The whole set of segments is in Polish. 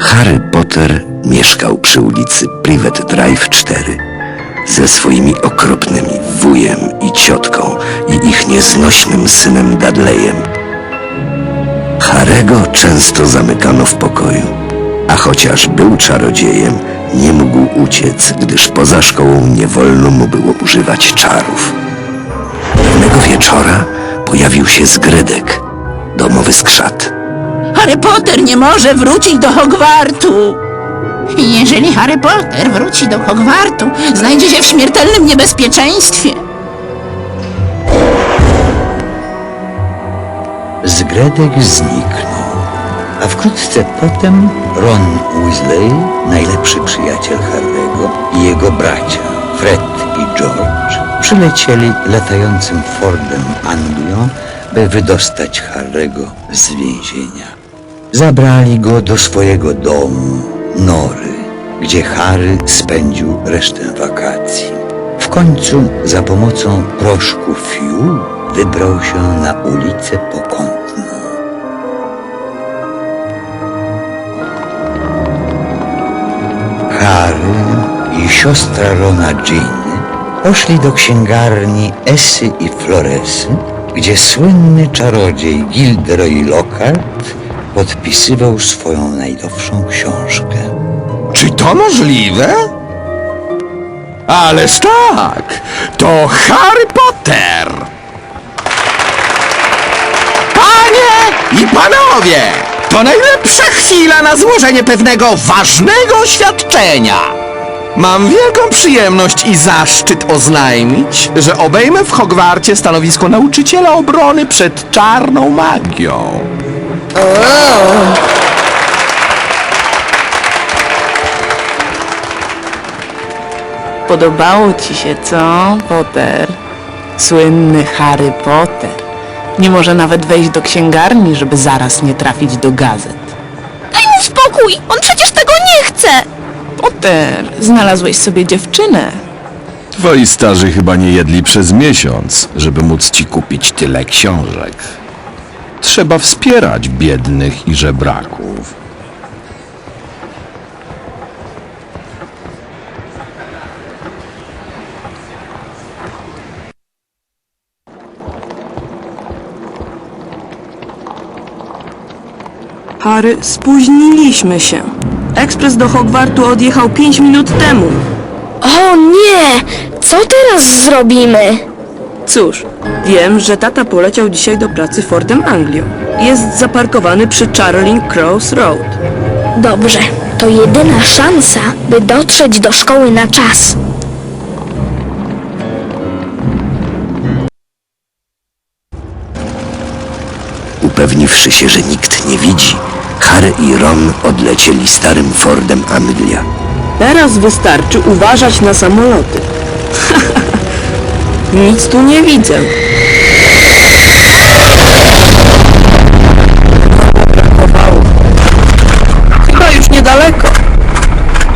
Harry Potter mieszkał przy ulicy Privet Drive 4 ze swoimi okropnymi wujem i ciotką i ich nieznośnym synem Dudleyem. Harego często zamykano w pokoju, a chociaż był czarodziejem, nie mógł uciec, gdyż poza szkołą nie wolno mu było używać czarów. Pewnego wieczora pojawił się zgredek, domowy skrzat. Harry Potter nie może wrócić do Hogwartu. Jeżeli Harry Potter wróci do Hogwartu, znajdzie się w śmiertelnym niebezpieczeństwie. Zgredek zniknął, a wkrótce potem Ron Weasley, najlepszy przyjaciel Harry'ego i jego bracia Fred i George przylecieli latającym Fordem Anglią, by wydostać Harry'ego z więzienia. Zabrali go do swojego domu, Nory, gdzie Harry spędził resztę wakacji. W końcu za pomocą proszku Fiu wybrał się na ulicę Pokątną. Harry i siostra Rona Ginny poszli do księgarni Esy i Floresy, gdzie słynny czarodziej Gilderoy Lockhart podpisywał swoją najdowszą książkę. Czy to możliwe? Ależ tak! To Harry Potter! Panie i panowie! To najlepsza chwila na złożenie pewnego ważnego oświadczenia! Mam wielką przyjemność i zaszczyt oznajmić, że obejmę w Hogwarcie stanowisko nauczyciela obrony przed czarną magią. Podobało ci się, co, Potter? Słynny Harry Potter. Nie może nawet wejść do księgarni, żeby zaraz nie trafić do gazet. Daj mu spokój! On przecież tego nie chce! Potter, znalazłeś sobie dziewczynę. Twoi starzy chyba nie jedli przez miesiąc, żeby móc ci kupić tyle książek. Trzeba wspierać biednych i żebraków. Harry, spóźniliśmy się. Ekspres do Hogwartu odjechał 5 minut temu. O nie! Co teraz zrobimy? Cóż, wiem, że tata poleciał dzisiaj do pracy Fordem Anglią. Jest zaparkowany przy Charling Cross Road. Dobrze, to jedyna szansa, by dotrzeć do szkoły na czas. Upewniwszy się, że nikt nie widzi, Harry i Ron odlecieli starym Fordem Anglia. Teraz wystarczy uważać na samoloty. Nic tu nie widzę. Chyba już niedaleko.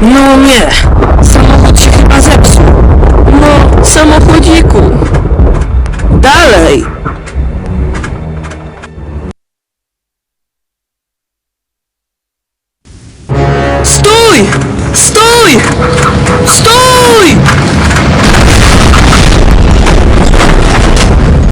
No nie, samochód się chyba zepsuł. No, samochodziku. Стой! Стой!